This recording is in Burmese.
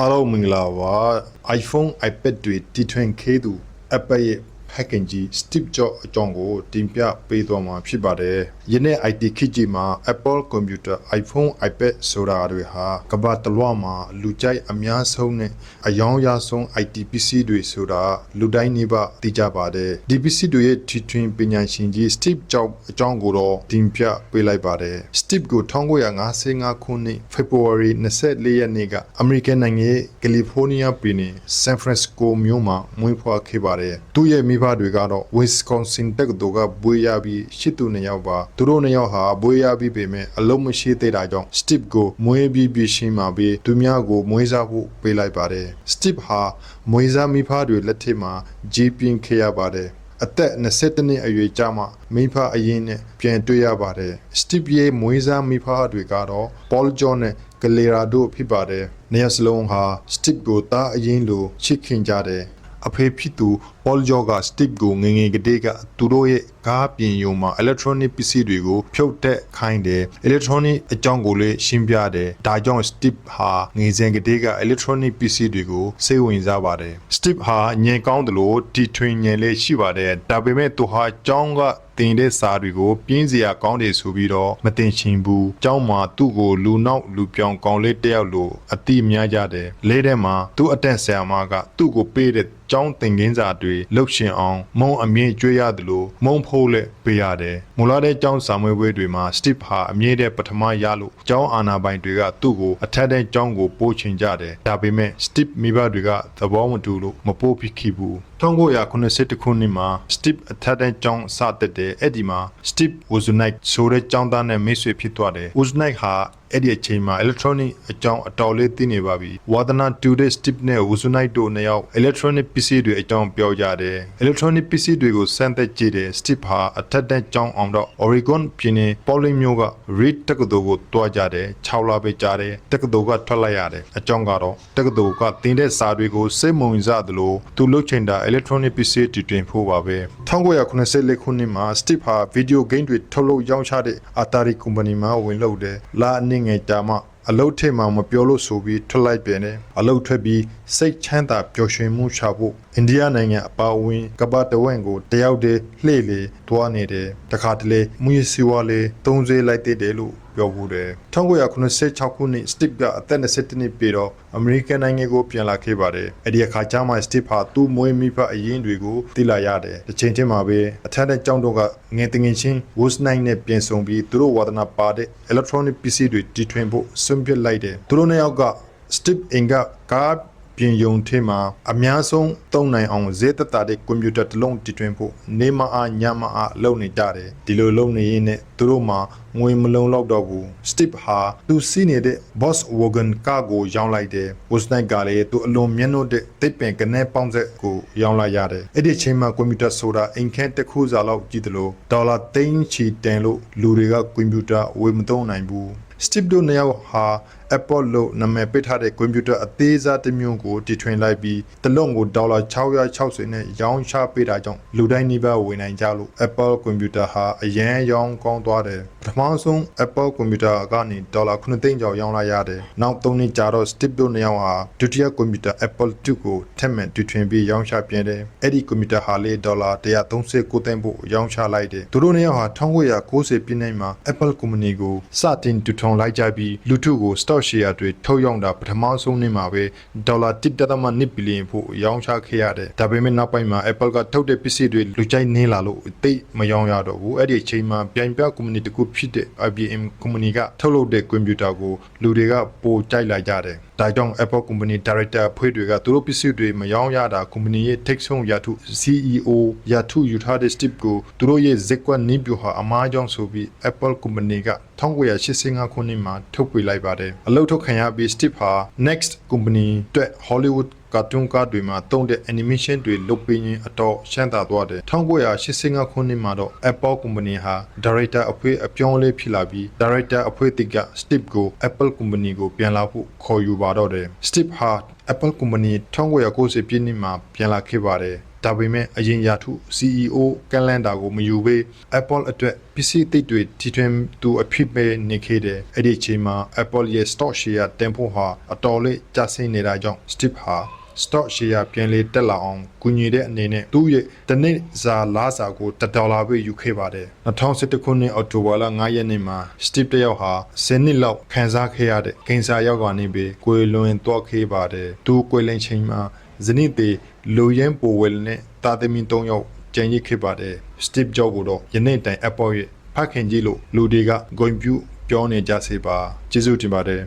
အားလုံးမင်္ဂလာပါ iPhone iPad တွေတီထွင်ခေးသူ Apple ရဲ့ hacking ကြီး Steve Jobs အကြောင်းကိုတင်ပြပေးသွားမှာဖြစ်ပါတယ်။ယနေ့ IT ခေတ်ကြီးမှာ Apple Computer iPhone iPad ဆိုတာတွေဟာကမ္ဘာတစ်လွှားမှာလူကြိုက်အများဆုံးနဲ့အယောင်ရဆုံး IT PC တွေဆိုတာလူတိုင်းနေပါသိကြပါတယ်။ဒီ PC တွေရဲ့တီထွင်ပညာရှင်ကြီး Steve Jobs အကြောင်းကိုတော့တင်ပြပေးလိုက်ပါတယ်။ Steve ကို1955ခုနှစ် February 24ရက်နေ့ကအမေရိကန်နိုင်ငံရဲ့ California ပြည်နယ် San Francisco မြို့မှာမွေးဖွားခဲ့ပါတယ်။သူ့ရဲ့မိဘတွေကတော့ Wisconsin တက္ကသိုလ်ကဘွေးရပြီးရှစ်သူနှစ်ယောက်ပါ။သူတို့နှစ်ယောက်ဟာဘွေးရပြီးပေမဲ့အလုံးမရှိသေးတာကြောင့် Steve ကိုမွေးပြီးပြီးရှင်းမှာပြီးသူများကိုမွေးစားဖို့ပေးလိုက်ပါတယ်။ Steve ဟာမွေးစားမိဖတွေလက်ထက်မှာကြီးပြင်းခဲ့ရပါတယ်။အသက်22နှစ်အရွယ်ကြာမှမိဖအရင်နဲ့ပြန်တွေ့ရပါတယ်။ Steve ရဲ့မွေးစားမိဖတွေကတော့ Paul John နဲ့ Galera တို့ဖြစ်ပါတယ်။နေရာစလုံးဟာ Steve ကိုတားအရင်လိုချစ်ခင်ကြတယ်။ အဖေဖြစ်သူ Paul John က Steve ကိုငယ်ငယ်ကတည်းကသူတို့ရဲ့ကားပြင်ယုံမှာ electronic ပစ္စည်းတွေကိုဖြုတ်တက်ခိုင်းတယ် electronic အကြောင်းကိုလည်းရှင်းပြတယ်ဒါကြောင့် Steve ဟာငယ်စဉ်ကတည်းက electronic ပစ္စည်းတွေကိုစိတ်ဝင်စားပါတယ် Steve ဟာညင်ကောင်းတယ်လို့တီထွင်ညင်လေးရှိပါတယ်ဒါပေမဲ့သူဟာအကြောင်းက တင်တဲ့စာတွေကိုပြင်းစရာကောင်းတယ်ဆိုပြီးတော့မတင်ချင်ဘူး။ကျောင်းမှာသူ့ကိုလူနောက်လူပြောင်ကောင်းလေးတယောက်လိုအတိများကြတယ်။လေးထဲမှာသူ့အတက်ဆရာမကသူ့ကိုပေးတဲ့ကျောင်းသင်ခန်းစာတွေလှုပ်ရှင်အောင် မုံအမြင့်ကျွေးရတယ်လို့မုံဖိုးလက်ပေးရတယ်။မူလာတဲ့ကျောင်းစာမွေးပွဲတွေမှာ Steve ဟာအမြင့်တဲ့ပထမရလို့ကျောင်းအာဏာပိုင်တွေကသူ့ကိုအထက်တဲ့ကျောင်းကိုပို့ချင်ကြတယ်။ဒါပေမဲ့ Steve မိဘတွေကသဘောမတူလို့မပို့ဖြစ်ခဲ့ဘူး။1982ခုနှစ်မှာ Steve အထက်တဲ့ကျောင်းစတက်တယ်အဲ့ဒီမှာ Steve Wozniak ဆိုတဲ့ကျောင်းသားနဲ့မိတ်ဆွေဖြစ်သွားတယ် Wozniak ဟာ အဲ့ဒီအချိန်မှာ electronic အကြောင်းအတော်လေးသိနေပါပြီဝါသနာတူတဲ့ Steve နဲ့ Wozniak တို့နှစ်ယောက် electronic PC တွေအကြောင်းပြောကြတယ် electronic PC တွေကိုစမ်းသပ်ကြည့်တယ် Steve ဟာအထက်တဲ့ကျောင်းအောင်တော့ Oregon ပြည်နယ် Portland မြို့က Reed တက္ကသိုလ်ကိုတွားကြတယ်6လပဲကြာတယ်တက္ကသိုလ်ကထွက်လိုက်ရတယ်အကြောင်းကတော့တက္ကသိုလ်ကတင်တဲ့စာတွေကိုစိတ်မဝင်စားသလိုသူလှုပ်ချင်တာ electronic PC တည်တွင်ဖို့ပါပဲ1984ခုနှစ်မှာ Steve ဟာ video game တွေထုတ်လုပ်ရောင်းချတဲ့ Atari company မှာဝင်လုပ်တယ်လာအနည်းငယ်ကြာမှအလုတ်ထိပ်မှာမပြောလို့ဆိုပြီးထွက်လိုက်ပြန်တယ်အလုတ်ထွက်ပြီးစိတ်ချမ်းသာပျော်ရွှင်မှုချဖို့အိန္ဒိယနိုင်ငံအပါအဝင်ကမ္ဘာတဝက်ကိုတယောက်တည်းလှည့်လေတွားနေတယ်တခါတလေမူရစီဝါလေသုံးစေးလိုက်တဲ့တယ်လို့ ပြောဘူးတယ်1986ခုနှစ် Steve ကအသက်27နှစ်ပြည့်တော့အမေရိကန်နိုင်ငံကိုပြန်လာခဲ့ပါတယ်အဲ့ဒီအခါကျမှ Steve ဟာသူ့မွေးမိဖအရင်တွေကိုသိလာရတယ်တစ်ချိန်ချင်းမှာပဲအထက်တဲ့ကျောင်းတို့ကငယ်တငယ်ချင်း Wozniak နဲ့ပြင်ဆုံပြီးသူတို့ဝါသနာပါတဲ့ electronic PC တွေတီထွင်ဖို့ဆွန့်ပစ်လိုက်တယ်သူတို့နှစ်ယောက်က Steve အင်ကကား ပြင်ယုံထဲမှာအများဆုံးသုံးနိုင်အောင်ဈေးသက်သာတဲ့ကွန်ပျူတာတစ်လုံးတည်တွင်ဖို့နေမအားညမအားလုပ်နေကြတယ်ဒီလိုလုပ်နေရင်းနဲ့သူတို့မှာငွေမလုံလောက်တော့ဘူး Steve ဟာသူစီးနေတဲ့ Volkswagen ကားကိုရောင်းလိုက်တယ် Wozniak ကလည်းသူအလွန်မျက်နှာတဲ့တိတ်ပင်ကနေပေါင်းဆက်ကိုရောင်းလိုက်ရတယ်အဲ့ဒီအချိန်မှာကွန်ပျူတာဆိုတာအိမ်ခန်းတစ်ခုစာလောက်ကြည့်တယ်လို့ဒေါ်လာသိန်းချီတန်လို့လူတွေကကွန်ပျူတာဝယ်မသုံးနိုင်ဘူး Steve တို့နှစ်ယောက်ဟာ Apple လို့နာမည်ပေးထားတဲ့ကွန်ပျူတာအသေးစားတစ်မျိုးကိုတီထွင်လိုက်ပြီးတစ်လုံးကိုဒေါ်လာ660နဲ့ရောင်းချပေးတာကြောင့်လူတိုင်းနှိပါဝယ်နိုင်ကြလို့ Apple ကွန်ပျူတာဟာအရန်ရောင်းကောင်းသွားတယ်ပထမဆုံး Apple ကွန်ပျူတာကနေဒေါ်လာ9သိန်းကျော်ရောင်းလိုက်ရတယ်နောက်3နှစ်ကြာတော့ Steve တို့နှစ်ယောက်ဟာဒုတိယကွန်ပျူတာ Apple II ကိုထပ်မံတီထွင်ပြီးရောင်းချပြန်တယ်အဲ့ဒီကွန်ပျူတာဟာလေဒေါ်လာ139သိန်းဖို့ရောင်းချလိုက်တယ်သူတို့နှစ်ယောက်ဟာ1990ပြည့်နှစ်မှာ Apple ကုမ္ပဏီကိုစတင်တည်ထောင်လိုက်ကြပြီးလူထုကို stock share တွေထုတ်ရောင်းတာပထမဆုံးနေ့မှာပဲဒေါ်လာ1.2ဘီလီယံဖို့ရောင်းချခဲ့ရတယ်ဒါပေမဲ့နောက်ပိုင်းမှာ Apple ကထုတ်တဲ့ပစ္စည်းတွေလူကြိုက်နေလာလို့သိပ်မရောင်းရတော့ဘူးအဲ့ဒီအချိန်မှာပြိုင်ပြကုမ္ပဏီတစ်ခုဖြစ်တဲ့ IBM ကုမ္ပဏီကထုတ်လုပ်တဲ့ကွန်ပျူတာကိုလူတွေကပိုကြိုက်လာကြတယ်ဒါကြောင့် Apple Company Director အဖွဲ့တွေကသူတို့ပစ္စည်းတွေမရောင်းရတာကုမ္ပဏီရဲ့ထိတ်ဆုံးရာထု CEO ရာထုယူထားတဲ့ Steve ကိုသူတို့ရဲ့ဇက်ကွက်နည်းပြဟာအမားကြောင့်ဆိုပြီး Apple Company က1985ခုနှစ်မှာထုတ်ပြလိုက်ပါတယ်အလုပ်ထုတ်ခံရပြီး Steve ဟာ Next Company အတွက် Hollywood ကာတွန်းကားတွေမှာတုံးတဲ့ animation တွေလုပ်ပေးရင်အတော့ရှမ်းသာသွားတယ်1985ခုနှစ်မှာတော့ Apple Company ဟာ Director အဖွဲ့အပြောင်းအလဲဖြစ်လာပြီး Director အဖွဲ့တိက Steve ကို Apple Company ကိုပြန်လာဖို့ခေါ်ယူပါတော့တယ် Steve ဟာ Apple Company 1990ပြည့်နှစ်မှာပြန်လာခဲ့ပါတယ် ဒါပေမဲ့အရင်ရာထု CEO ကန်လန်ဒါကိုမယူဘဲ Apple အတွက်ပစ္စည်းသစ်တွေတီထွင်သူအဖြစ်ပဲနေခဲ့တယ်အဲ့ဒီအချိန်မှာ Apple ရဲ့ stock share တင်ဖို့ဟာအတော်လေးကျဆင်းနေတာကြောင့် Steve ဟာ stock share ပြန်လေတက်လာအောင်ကူညီတဲ့အနေနဲ့သူ့ရဲ့တစ်နေ့စာလားစာကို1ဒေါ်လာပဲယူခဲ့ပါတယ်2017ခုနှစ်အောက်တိုဘာလ9ရက်နေ့မှာ Steve တယောက်ဟာ10နှစ်လောက်ခံစားခဲ့ရတဲ့ကင်ဆာရောက်ကနေပြီးကိုယ်လွန်သွားခဲ့ပါတယ်သူကိုယ်လိမ်ချိန်မှာဇနိတေ လူရင်းပိုဝဲလနဲ့တာသမီ3ယောက်ကျန်ရစ်ခဲ့ပါတယ် Steve Jobs ကိုတော့ယနေ့တိုင် Apple ရဲ့ဖခင်ကြီးလို့လူတွေကဂုဏ်ပြုပြောနေကြစေပါကျေးဇူးတင်ပါတယ်